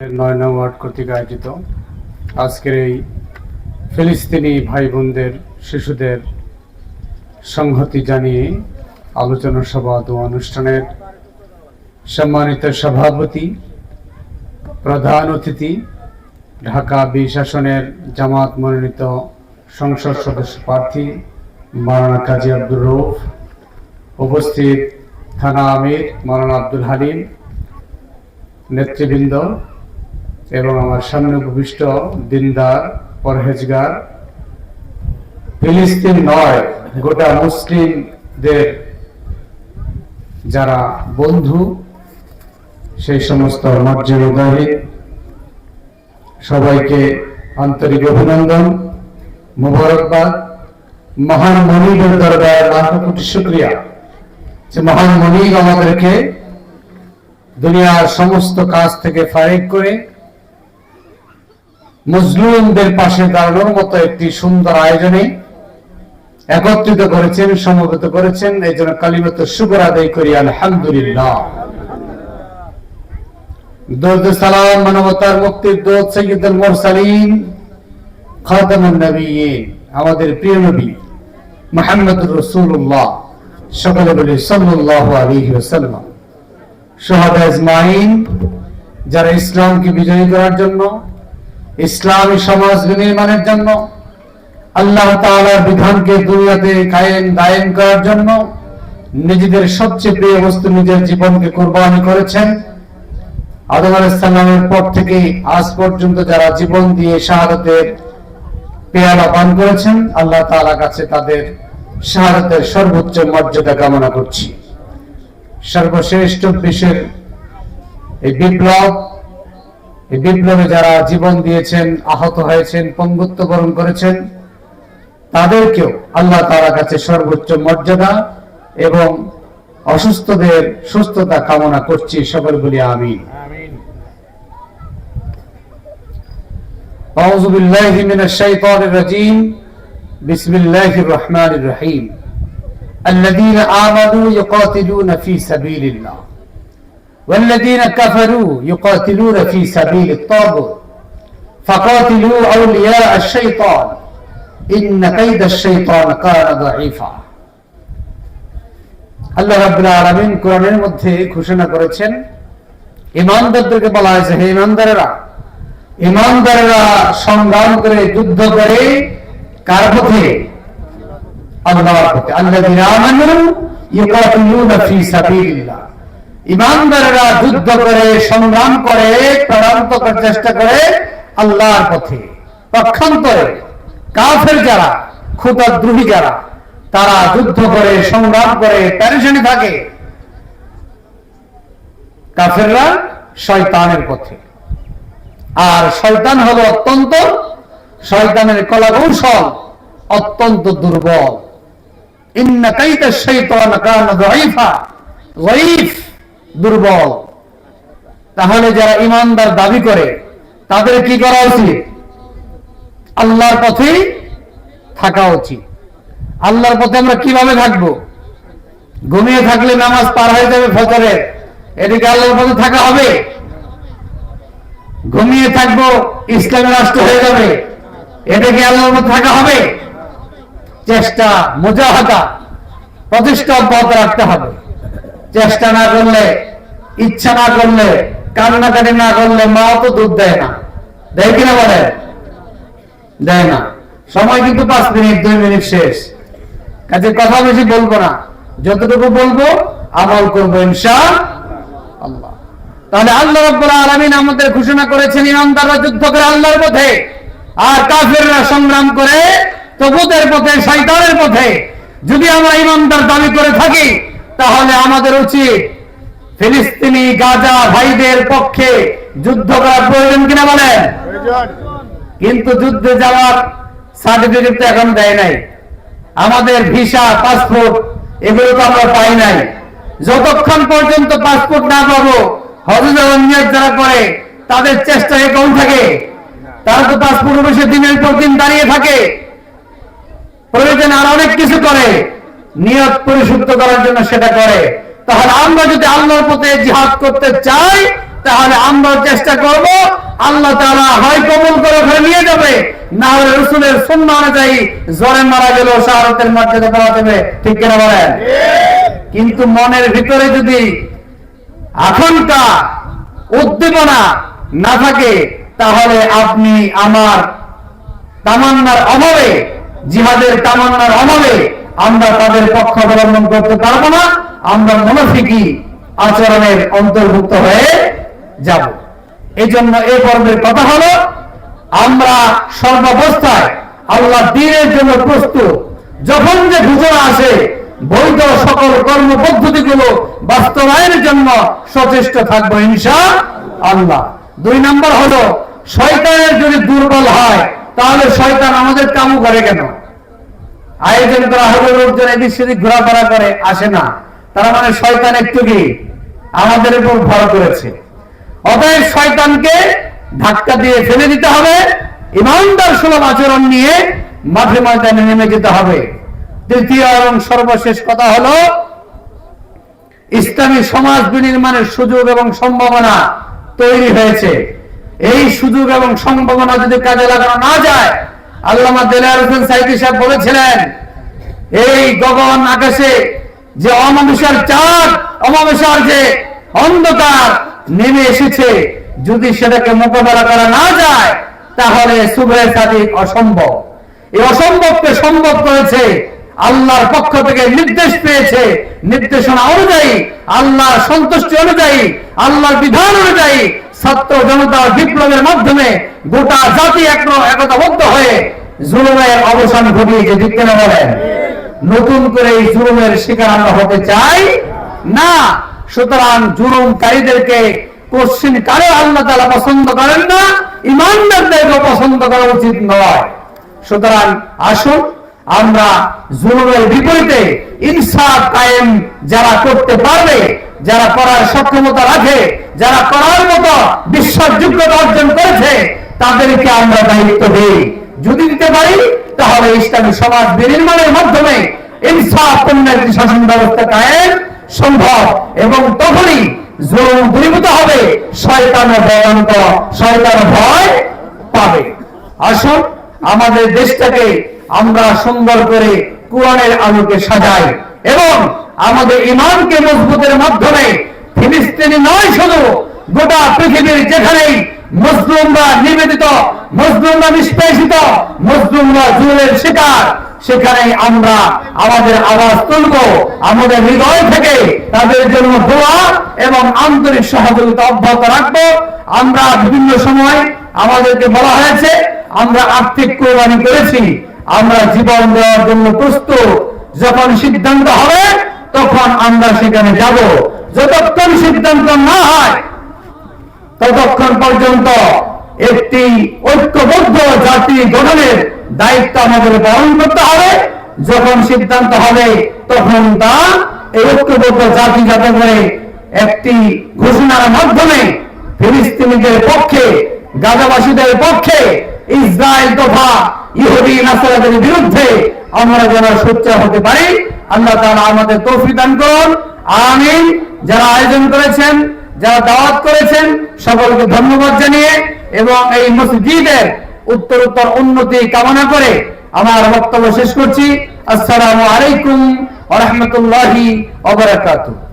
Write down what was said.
নয় ওয়ার্ড কর্তৃক আয়োজিত। আজকের এই ফিলিস্তিনি ভাই বোনদের শিশুদের সংহতি জানিয়ে আলোচনা সভা অনুষ্ঠানের সম্মানিত সভাপতি, প্রধান অতিথি, ঢাকা বিশ আসনের জামাত মনোনীত সংসদ সদস্য প্রার্থী মারানা কাজী আব্দুর রৌফ উপস্থিত থানা আমির মারানা আব্দুল হালিম, নেতৃবৃন্দ এবং আমার সামনে উপবিষ্ট দিনদার, পরহেজগার, ফিলিস্তিন নয়, গোটা মুসলিমদের যারা বন্ধু, সেই সমস্ত মর্যাদাহী সবাইকে আন্তরিক অভিনন্দন, মুবারকবাদ। মহান মনিবের দরবার লাখ কোটি শুক্রিয়া। যে মহান মনিব আমাদেরকে দুনিয়ার সমস্ত কাজ থেকে ফারেক করে মুসলিমদের পাশে দাঁড়ানোর মতো একটি সুন্দর আয়োজনে একত্রিত করেছেন, সমবেত করেছেন। এই জন্য কালিমত শুকর আদায় করি, আলহামদুলিল্লাহ। সালাম, মানবতার মুরসালিন আমাদের প্রিয় নবী সকলে বলি সাল্লাল্লাহু আলাইহি ওয়াসাল্লাম। সোহাদা ইসমাইন যারা ইসলামকে বিজয়ী করার জন্য ইসলামী সমাজ বিনির্মাণের জন্য, আল্লাহ তাআলার বিধানকে দুনিয়াতে কায়েম, দায়েম করার জন্য নিজেদের সবচেয়ে প্রিয় বস্তু নিজের জীবনকে কোরবানি করেছেন। আদম আলাইহিস পর থেকে আজ পর্যন্ত যারা জীবন দিয়ে শাহাদাতের পেয়ালা পান করেছেন, আল্লাহ তাআলার কাছে তাদের শাহাদাতের সর্বোচ্চ মর্যাদা কামনা করছি। সর্বশ্রেষ্ঠ চব্বিশের এই বিপ্লব এই বিপ্লবে যারা জীবন দিয়েছেন আহত হয়েছেন পঙ্গুত্ব বরণ করেছেন তাদেরকেও আল্লাহ তাআলার কাছে সর্বোচ্চ মর্যাদা এবং অসুস্থদের সুস্থতা কামনা করছি সকল বলি আমি أعوذ بالله من الشيطان الرجيم بسم الله الرحمن الرحيم الذين آمنوا يقاتلون في سبيل الله والذين كفروا يقاتلون في سبيل الطاغوت فقاتلوا أولياء الشيطان إن كيد الشيطان كان ضعيفا আল্লাহ রাব্বুল আলামিন কোরআনের মধ্যে ঘোষণা করেছেন ইমানদারদেরকে বলা হয়েছে হে ইমানদারেরা ইমানদারেরা সংগ্রাম করে যুদ্ধ করে কার পথে আল্লাহর পথে আল্লাযীনা আমানু ইউকাতিলুনা ফি সাবিলিল্লাহ ইমানদারেরা যুদ্ধ করে, সংগ্রাম করে, প্রাণান্ত করার চেষ্টা করে আল্লাহর পথে। পক্ষান্তরে কাফের যারা ক্ষুদাদ্রোহী যারা, তারা যুদ্ধ করে, সংগ্রাম করে প্যারেশানি থাকে। কাফেররা শয়তানের পথে। আর শয়তান হলো অত্যন্ত, শয়তানের কলা কৌশল অত্যন্ত দুর্বল। ইন্না কাইদা শাইতান কানা দাঈফা যায়ীফ দুর্বল। তাহলে যারা ইমানদার দাবি করে, তাদের কি করা উচিত? আল্লাহর পথে থাকা উচিত। আল্লাহর পথে আমরা কীভাবে থাকব? ঘুমিয়ে থাকলে নামাজ পার হয়ে যাবে ফজরের এদিকে আল্লাহর পথে থাকা হবে? ঘুমিয়ে থাকব ইসলামের রাষ্ট্র হয়ে যাবে। এটাকে আল্লাহর মধ্যে থাকা হবে? চেষ্টা, মুজাহাদা, প্রতিষ্ঠা অব্যাহত রাখতে হবে। চেষ্টা না করলে, ইচ্ছা না করলে, কান্নাকাটি না করলে মা তো দুধ দেয় না। দেয় কিনা বলে দেয় না। সময় কিন্তু পাঁচ মিনিট, দুই মিনিট শেষ। কাজে কথা বেশি বলব না। যতটুকু বলব, আমল করব ইনশা আল্লাহ তাহলে আল্লাহ রাব্বুল আলামিন আমাদের ঘোষণা করেছেন, ইমানদাররা যুদ্ধ করে আল্লাহর পথে, আর কাফেররা সংগ্রাম করে তবুতের পথে, শয়তানের পথে। যদি আমরা ইমানদার দাবি করে থাকি তাহলে আমাদের উচিত ফিলিস্তিনি, গাজা ভাইদের পক্ষে যুদ্ধ করার প্রয়োজন কিনা বলেন? কিন্তু যুদ্ধে যাওয়ার সার্টিফিকেট তো এখন দেয় নাই। আমাদের ভিসা, পাসপোর্ট, এগুলো তো আমরা পাই নাই। যতক্ষণ পর্যন্ত পাসপোর্ট না পাবো হজরত যারা করে তাদের চেষ্টায় কম থাকে। তারা তো পাসপোর্ট বসে দিনের পর দিন দাঁড়িয়ে থাকে। প্রয়োজন আর অনেক কিছু করে। নিয়ত পরিশুদ্ধ করার জন্য সেটা করে। তাহলে আমরা যদি আল্লাহর পথে জিহাদ করতে চাই, তাহলে আমরাও চেষ্টা করব আল্লাহ তাআলা হয় কবুল করে ওখানে নিয়ে যাবে। না হলে রসুলের সুন্নাহ অনুযায়ী জ্বরে মারা গেল শাহাদাতের মর্যাদা পাওয়া যাবে। ঠিক কিনা বলেন? কিন্তু মনের ভিতরে যদি আকাঙ্ক্ষা, উদ্দীপনা না থাকে, তাহলে আপনি আমার তামান্নার অভাবে, জিহাদের তামান্নার অভাবে আমরা তাদের পক্ষ অবলম্বন করতে পারব না। আমরা মনফিকি আচরণের অন্তর্ভুক্ত হয়ে যাব। এই জন্য এই পর্বের কথা হলো, আমরা সর্বাবস্থায় আল্লাহ দিনের জন্য প্রস্তুত। যখন যে ঘোষণা আসে, বৈধ সকল কর্ম পদ্ধতিগুলো বাস্তবায়নের জন্য সচেষ্ট থাকব ইনশা আল্লাহ দুই নম্বর হলো, শয়তানের যদি দুর্বল হয়, তাহলে শয়তান আমাদের কামু করে কেন? আয়োজন করা হলো লোকজন এদিক সেদিক ঘোরাফেরা করে, আসে না। তারা মানে শয়তান একটু কি? আমাদের উপর ভর করেছে। অতএব শয়তানকে ধাক্কা দিয়ে ফেলে দিতে হবে, ইমানদার সুলভ আচরণ নিয়ে মাঠে ময়দানে নেমে যেতে হবে। তৃতীয় এবং সর্বশেষ কথা হলো, ইসলামী সমাজ বিনির্মাণের সুযোগ এবং সম্ভাবনা তৈরি হয়েছে। এই সুযোগ এবং সম্ভাবনা যদি কাজে লাগানো না যায় বলেছিলেন, এই গগন আকাশে যে অমানুষের চাঁদ, অমানুষার যে অন্ধকার নেমে এসেছে, যদি সেটাকে মোকাবেলা করা না যায়, তাহলে শুভে সাদিক অসম্ভব। এই অসম্ভবকে সম্ভব করেছে আল্লাহর পক্ষ থেকে নির্দেশ পেয়েছে। নির্দেশনা অনুযায়ী, আল্লাহর সন্তুষ্টি অনুযায়ী, আল্লাহর বিধান অনুযায়ী ছাত্র জনতা বিপ্লবের মাধ্যমে গোটা জাতি এক- একতাবদ্ধ হয়ে জুলুমের অবসান ঘটিয়েছে, ঠিক বলেন? নতুন করে এই জুলুমের শিকার আমরা হতে চাই না। সুতরাং জুলুমকারীদেরকে কোশ্চিন কারে আল্লাহ তালা পছন্দ করেন না? ইমানদারদেরকে পছন্দ করা উচিত নয়। সুতরাং আসুন আমরা জুলুমের বিপরীতে ইনসাফ কায়েম যারা করতে পারবে, যারা করার সক্ষমতা রাখে, যারা করার মতো বিশ্বাসযোগ্যতা অর্জন করেছে, তাদেরকে আমরা দায়িত্ব দিই। যদি দিতে পারি, তাহলে ইসলামী সমাজ বিনির্মাণের মাধ্যমে ইনসাফ পূর্ণ শাসন ব্যবস্থা কায়েম সম্ভব এবং তখনই জুলুম দূরীভূত হবে শয়তান ভয়ঙ্কর শয়তান ভয় পাবে। আসুন, আমাদের দেশটাকে আমরা সুন্দর করে কোরআনের আলোকে সাজাই এবং আমাদের ইমানকে মজবুতের মাধ্যমে ফিলিস্তিনি নয় শুধু, গোটা পৃথিবীর যেখানেই মুসলিমরা নিবেদিত মুসলিমরা নিষ্পেষিত মুসলিমরা জুলের শিকার সেখানে আমরা আমাদের আওয়াজ তুলব, আমাদের হৃদয় থেকে তাদের জন্য দোয়া এবং আন্তরিক সহযোগিতা অব্যাহত রাখব। আমরা বিভিন্ন সময় আমাদেরকে বলা হয়েছে, আমরা আর্থিক কোরবানি করেছি আমরা জীবন দেওয়ার জন্য প্রস্তুত। যখন সিদ্ধান্ত হবে, তখন আমরা সেখানে যাব। যতক্ষণ সিদ্ধান্ত না হয়, ততক্ষণ পর্যন্ত একটি ঐক্যবদ্ধ জাতি গঠনের দায়িত্ব আমাদের বহন করতে হবে। যখন সিদ্ধান্ত হবে, তখন তা এই ঐক্যবদ্ধ জাতি যাতে করে একটি ঘোষণার মাধ্যমে ফিলিস্তিনিদের পক্ষে, গাজাবাসীদের পক্ষে ইসরায়েল তথা ইহুদি নাসারাদের বিরুদ্ধে আমরা যেন সোচ্চার হতে পারি। আল্লাহ তাআলা আমাদের তৌফিক দান করুন। আমিন। যারা আয়োজন করেছেন, যারা দাওয়াত করেছেন, সকলকে ধন্যবাদ জানিয়ে এবং এই মসজিদের উত্তর উত্তর উন্নতি কামনা করে আমার বক্তব্য শেষ করছি। আসসালামু আলাইকুম ওয়া রাহমাতুল্লাহি ওয়া বারাকাতুহু।